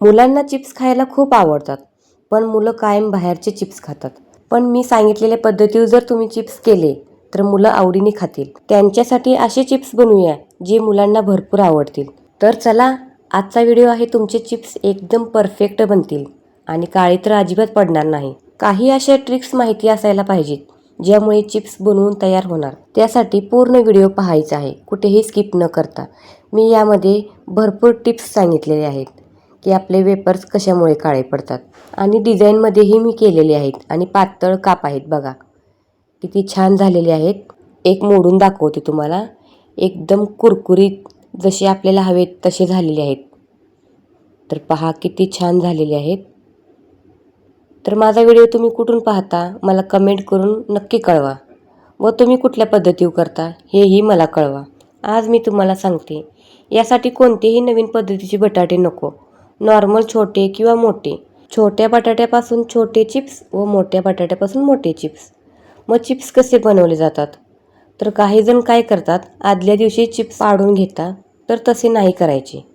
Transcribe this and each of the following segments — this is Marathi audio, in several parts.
मुलांना चिप्स खायला खूप आवडतात पण मुलं कायम बाहेरचे चिप्स खातात. पण मी सांगितलेल्या पद्धतीवर जर तुम्ही चिप्स केले तर मुलं आवडीने खातील. त्यांच्यासाठी असे चिप्स बनवूया जे मुलांना भरपूर आवडतील. तर चला आजचा व्हिडिओ आहे तुमचे चिप्स एकदम परफेक्ट बनतील आणि काळी तर अजिबात पडणार नाही. काही अशा ट्रिक्स माहिती असायला पाहिजेत ज्यामुळे चिप्स बनवून तयार होणार. त्यासाठी पूर्ण व्हिडिओ पाहायचा आहे कुठेही स्किप न करता. मी यामध्ये भरपूर टिप्स सांगितलेले आहेत. की आपले वेपर्स कशामुळे काळे पडतात. आणि डिझाईनमध्येही मी केलेले आहेत आणि पातळ काप आहेत बघा. किती छान झालेले आहेत. एक मोडून दाखवते तुम्हाला. एकदम कुरकुरीत जसे आपल्याला हवेत तसे झालेले आहेत. तर पहा किती छान झालेले आहेत. तर माझा व्हिडिओ तुम्ही कुठून पाहता मला कमेंट करून नक्की कळवा. व तुम्ही कुठल्या पद्धतीवर करता हेही मला कळवा. आज मी तुम्हाला सांगते. यासाठी कोणतेही नवीन पद्धतीचे बटाटे नको. नॉर्मल छोटे किंवा मोठे. छोट्या बटाट्यापासून छोटे चिप्स व मोठ्या बटाट्यापासून मोठे चिप्स. मग चिप्स कसे बनवले जातात? तर काही जण काय करतात? आदल्या दिवशी चिप्स पाडून घेता तर तसे नाही करायचे.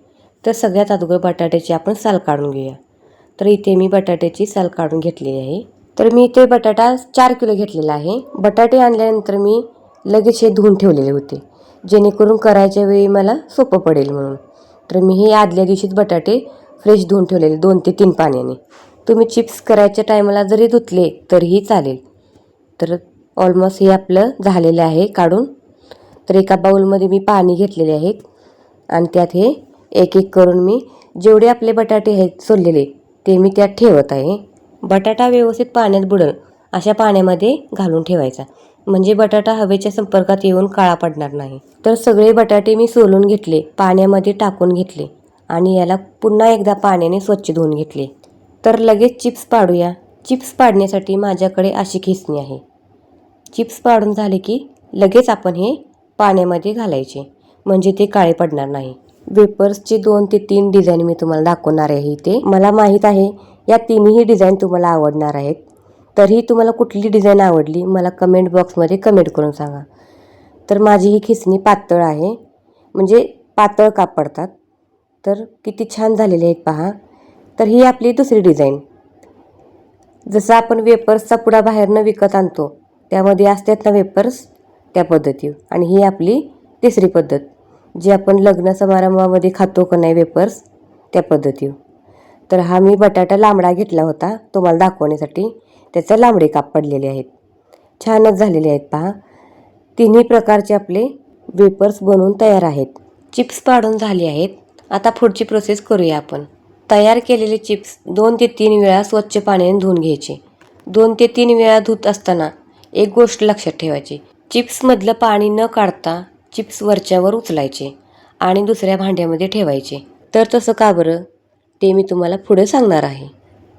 तर सगळ्यात अगोदर बटाट्याची आपण साल काढून घेऊया. तर इथे मी बटाट्याची साल काढून घेतलेली आहे. तर मी इथे बटाटा चार किलो घेतलेला आहे. बटाटे आणल्यानंतर मी लगेच हे धुवून ठेवलेले होते. जेणेकरून करायच्या वेळी मला सोपं पडेल म्हणून. तर मी हे आदल्या दिवशीच बटाटे फ्रेश धुवून ठेवलेले दोन ते तीन पाण्याने. तुम्ही चिप्स करायच्या टायमाला जरी धुतले तरीही चालेल. तर ऑलमोस्ट हे आपलं झालेलं आहे काढून. तर एका बाऊलमध्ये मी पाणी घेतलेले आहेत आणि त्यात हे एक एक करून मी जेवढे आपले बटाटे आहेत सोललेले ते मी त्यात ठेवत आहे. बटाटा व्यवस्थित पाण्यात बुडल अशा पाण्यामध्ये घालून ठेवायचा. म्हणजे बटाटा हवेच्या संपर्कात येऊन काळा पडणार नाही. तर सगळे बटाटे मी सोलून घेतले पाण्यामध्ये टाकून घेतले. आणि याला पुन्हा एकदा पाण्याने स्वच्छ धुवून घेतले. तर लगेच चिप्स पाडूया. चिप्स पाडण्यासाठी माझ्याकडे अशी खिसणी आहे. चिप्स पाडून झाले की लगेच आपण हे पाण्यामध्ये घालायचे. म्हणजे ते काळे पडणार नाही. वेपर्सचे दोन ते तीन डिझाईन मी तुम्हाला दाखवणार आहे इथे. मला माहीत आहे या तिन्ही डिझाईन तुम्हाला आवडणार आहेत. तरीही तुम्हाला कुठली डिझाईन आवडली मला कमेंट बॉक्समध्ये कमेंट करून सांगा. तर माझी ही खिसणी पातळ आहे. म्हणजे पातळ कापडतात. तर किती छान झालेले आहेत पहा. तर ही आपली दुसरी डिझाईन. जसं आपण वेपर्सचा पुडा बाहेरनं विकत आणतो त्यामध्ये असतात ना वेपर्स त्या पद्धतीवर आणि ही आपली तिसरी पद्धत जी आपण लग्न समारंभामध्ये खातो का नाही वेपर्स त्या पद्धतीवर तर हा मी बटाटा लांबडा घेतला होता तुम्हाला दाखवण्यासाठी. त्याचे लांबडे काप पडलेले आहेत. छानच झालेले आहेत पहा. तिन्ही प्रकारचे आपले वेपर्स बनवून तयार आहेत. चिप्स पाडून झाले आहेत. आता पुढची प्रोसेस करूया आपण. तयार केलेले चिप्स दोन ते तीन वेळा स्वच्छ पाण्याने धुवून घ्यायचे. दोन ते तीन वेळा धुत असताना एक गोष्ट लक्षात ठेवायची. चिप्समधलं पाणी न काढता चिप्स वरच्यावर उचलायचे आणि दुसऱ्या भांड्यामध्ये ठेवायचे. तर तसं का बरं? ते मी तुम्हाला पुढे सांगणार आहे.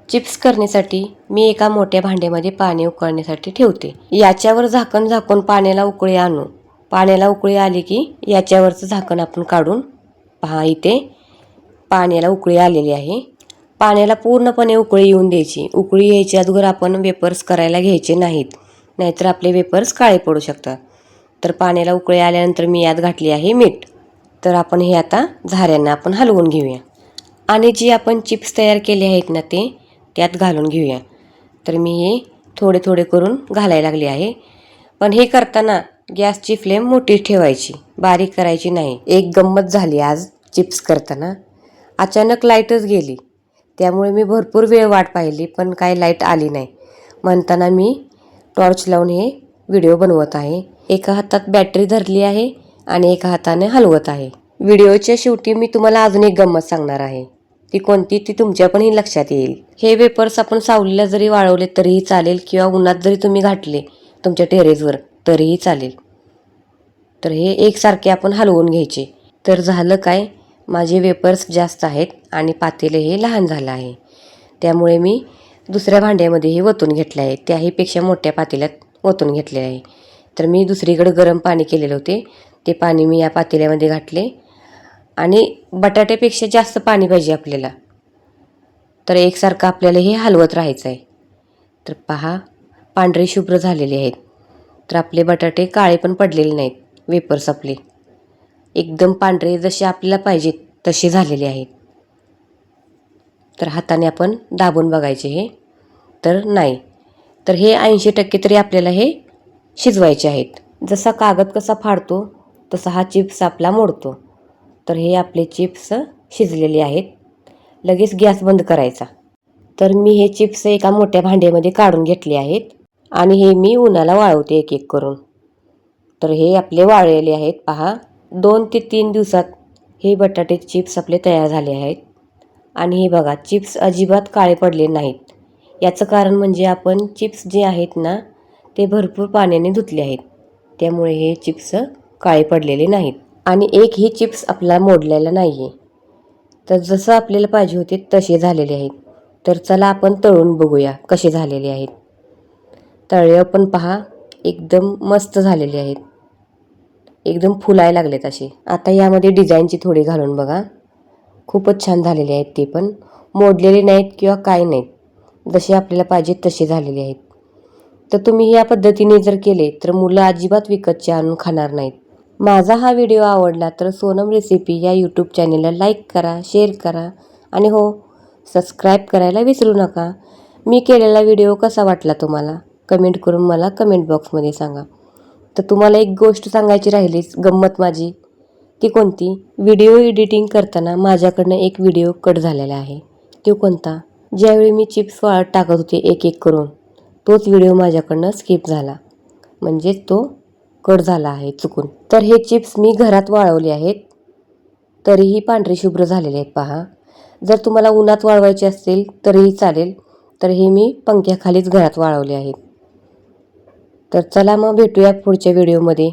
चिप्स करण्यासाठी मी एका मोठ्या भांड्यामध्ये पाणी उकळण्यासाठी ठेवते. याच्यावर झाकण झाकून पाण्याला उकळी आणू. पाण्याला उकळी आली की याच्यावरचं झाकण आपण काढून पहा इथे. पाण्याला उकळी आलेली आहे. पाण्याला पूर्णपणे उकळी येऊन द्यायची. उकळी यायच्या अगोदर आपण वेपर्स करायला घ्यायचे नाहीत. नाहीतर आपले वेपर्स काळे पडू शकतात. तर पाण्याला उकळी आल्यानंतर मी यात घातली आहे मीठ. तर आपण हे आता झाऱ्यांना आपण हलवून घेऊया. आणि जी आपण चिप्स तयार केले आहेत ना ते त्यात घालून घेऊया. तर मी हे थोडे थोडे करून घालायला लागले आहे. पण हे करताना गॅसची फ्लेम मोठी ठेवायची. बारीक करायची नाही. एक गंमत झाली आज चिप्स करताना. अचानक लाईटच गेली. त्यामुळे मी भरपूर वेळ वाट पाहिली पण काय लाइट आली नाही. म्हणताना मी टॉर्च लावून हे व्हिडिओ बनवत आहे. एका हातात बॅटरी धरली आहे आणि एका हाताने हलवत आहे. व्हिडिओच्या शेवटी मी तुम्हाला अजून एक गंमत सांगणार आहे. ती कोणती ती तुमच्या पणही लक्षात येईल. हे वेपर्स आपण सावलीला जरी वाळवले तरीही चालेल किंवा उन्हात जरी तुम्ही घातले तुमच्या टेरेसवर तरीही चालेल. तर हे एकसारखे आपण हलवून घ्यायचे. तर झालं काय? माझे वेपर्स जास्त आहेत आणि पातेले हे लहान झालं आहे. त्यामुळे मी दुसऱ्या भांड्यामध्ये हे वतून घेतले आहे. त्याहीपेक्षा मोठ्या पातेल्यात वतून घेतले आहे. तर मी दुसरीकडे गरम पाणी केलेले होते. ते पाणी मी या पातेल्यामध्ये घातले. आणि बटाट्यापेक्षा जास्त पाणी पाहिजे आपल्याला. तर एकसारखं आपल्याला हे हलवत राहायचं आहे. तर पहा पांढरे शुभ्र झालेले आहेत. तर आपले बटाटे काळे पण पडलेले नाहीत वेपर्स आपले. एकदम पांढरे जसे आपल्याला पाहिजेत तसे झालेले आहेत. तर हाताने आपण दाबून बघायचे हे. तर नाही. तर हे ऐंशी टक्के तरी आपल्याला हे शिजवायचे आहेत. जसा कागद कसा फाडतो तसा हा चिप्स आपला मोडतो. तर हे आपले चिप्स शिजलेले आहेत. लगेच गॅस बंद करायचा. तर मी हे चिप्स एका मोठ्या भांड्यामध्ये काढून घेतले आहेत. आणि हे मी उन्हाला वाळवते एक एक करून. तर हे आपले वाळलेले आहेत. पहा दोन ते तीन दिवसात हे बटाटे चिप्स आपले तयार झाले आहेत. आणि हे बघा चिप्स अजिबात काळे पडले नाहीत. याचं कारण म्हणजे आपण चिप्स जे आहेत ना ते भरपूर पाण्याने धुतले आहेत. त्यामुळे हे चिप्स काळे पडलेले नाहीत. आणि एकही चिप्स आपला मोडलेला नाही आहे तर जसं आपल्याला पाहिजे होते तसे झालेले आहेत. तर चला आपण तळून बघूया कसे झालेले आहेत. तळे पण पहा एकदम मस्त झालेले आहेत. एकदम फुलाय लागलेत असे आता यामध्ये डिझाईनची थोडी घालून बघा. खूपच छान झालेले आहेत ते पण. मोडलेले नाहीत किंवा काय नाहीत. जसे आपल्याला पाहिजे तसे झालेले आहेत. तर तुम्ही या पद्धतीने जर केले तर मुलं अजिबात विकतचे आणून खाणार नाहीत. माझा हा व्हिडिओ आवडला तर सोनम रेसिपी या यूट्यूब चॅनेलला लाईक करा शेअर करा. आणि हो सबस्क्राईब करायला विसरू नका. मी केलेला व्हिडिओ कसा वाटला तुम्हाला? कमेंट करून मला कमेंट बॉक्समध्ये सांगा. तर तुम्हाला एक गोष्ट सांगायची राहिलीच गंमत माझी ती कोणती? व्हिडिओ एडिटिंग करताना माझ्याकडनं एक व्हिडिओ कट झालेला आहे. तो कोणता? ज्यावेळी मी चिप्स वाळत टाकत होते एक एक करून तोच व्हिडिओ माझ्याकडनं स्किप झाला. म्हणजेच तो कट झाला आहे चुकून. तर हे चिप्स मी घरात वाळवले आहेत तरीही पांढरे शुभ्र झालेले आहेत पहा. जर तुम्हाला उन्हात वाळवायचे असतील तरीही चालेल. तर हे मी पंख्याखालीच घरात वाळवले आहेत. तर चला मग भेटूया पुढच्या व्हिडिओमध्ये